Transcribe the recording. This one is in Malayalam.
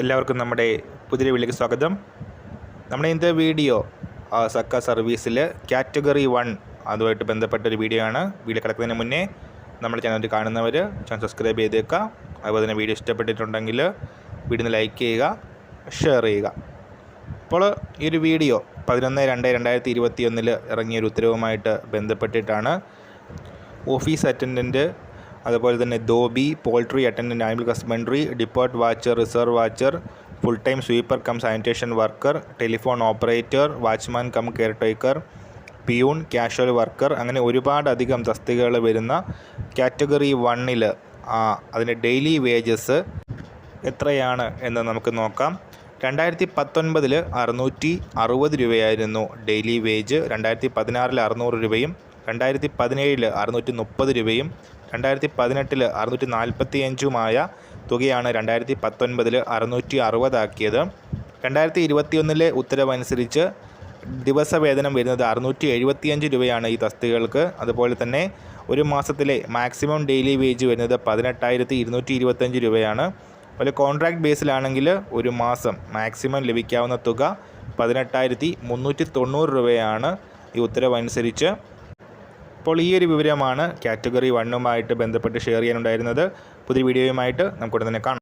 എല്ലാവർക്കും നമ്മുടെ പുതിയ വീട്ടിലേക്ക് സ്വാഗതം. നമ്മുടെ ഇന്നത്തെ വീഡിയോ സക്ക സർവീസിൽ കാറ്റഗറി വൺ അതുമായിട്ട് ബന്ധപ്പെട്ട ഒരു വീഡിയോ ആണ് വീഡിയോ കിടക്കുന്നതിന് മുന്നേ നമ്മുടെ ചാനൽ കാണുന്നവർ ചാനൽ സബ്സ്ക്രൈബ് ചെയ്തേക്കുക അതുപോലെ തന്നെ വീഡിയോ ഇഷ്ടപ്പെട്ടിട്ടുണ്ടെങ്കിൽ വീഡിയോ ലൈക്ക് ചെയ്യുക ഷെയർ ചെയ്യുക. അപ്പോൾ ഈ ഒരു വീഡിയോ പതിനൊന്ന് രണ്ട് രണ്ടായിരത്തി ഇരുപത്തി ഒന്നിൽ ഇറങ്ങിയ ഒരു ഉത്തരവുമായിട്ട് ബന്ധപ്പെട്ടിട്ടാണ് ഓഫീസ് അറ്റൻഡന്റ് അതുപോലെ തന്നെ dhobi poultry attendant animal husbandry depot watcher reserve watcher full time sweeper cum sanitation worker telephone operator watchman cum caretaker peon casual worker അങ്ങനെ ഒരുപാട് അധികം തസ്തികകൾ വരുന്ന കാറ്റഗറി വണ്ണിൽ അതിന്റെ ഡെയിലി വേജസ് എത്രയാണ് എന്ന് നമുക്ക് നോക്കാം. രണ്ടായിരത്തി പത്തൊൻപതിൽ അറുന്നൂറ്റി അറുപത് രൂപയായിരുന്നു ഡെയിലി വേജ് രണ്ടായിരത്തി പതിനാറിൽ അറുന്നൂറ് രൂപയും രണ്ടായിരത്തി പതിനേഴിൽ അറുന്നൂറ്റി മുപ്പത് രൂപയും രണ്ടായിരത്തി പതിനെട്ടിൽ അറുന്നൂറ്റി നാൽപ്പത്തി അഞ്ചുമായ തുകയാണ് രണ്ടായിരത്തി പത്തൊൻപതിൽ അറുന്നൂറ്റി അറുപതാക്കിയത് രണ്ടായിരത്തി ഇരുപത്തിയൊന്നിലെ ഉത്തരവനുസരിച്ച് ദിവസവേതനം വരുന്നത് അറുന്നൂറ്റി എഴുപത്തിയഞ്ച് രൂപയാണ് ഈ തസ്തികകൾക്ക്. അതുപോലെ തന്നെ ഒരു മാസത്തിലെ മാക്സിമം ഡെയിലി വേജ് വരുന്നത് പതിനെട്ടായിരത്തി ഇരുന്നൂറ്റി ഇരുപത്തഞ്ച് രൂപയാണ്. അതുപോലെ കോൺട്രാക്ട് ബേസിലാണെങ്കിൽ ഒരു മാസം മാക്സിമം ലഭിക്കാവുന്ന തുക പതിനെട്ടായിരത്തി മുന്നൂറ്റി തൊണ്ണൂറ് രൂപയാണ് ഈ ഉത്തരവനുസരിച്ച്. അപ്പോൾ ഈ ഒരു വിവരമാണ് കാറ്റഗറി വണ്ണുമായിട്ട് ബന്ധപ്പെട്ട് ഷെയർ ചെയ്യാനുണ്ടായിരുന്നത്. പുതിയ വീഡിയോയുമായിട്ട് നമുക്ക് ഉടൻ തന്നെ കാണാം.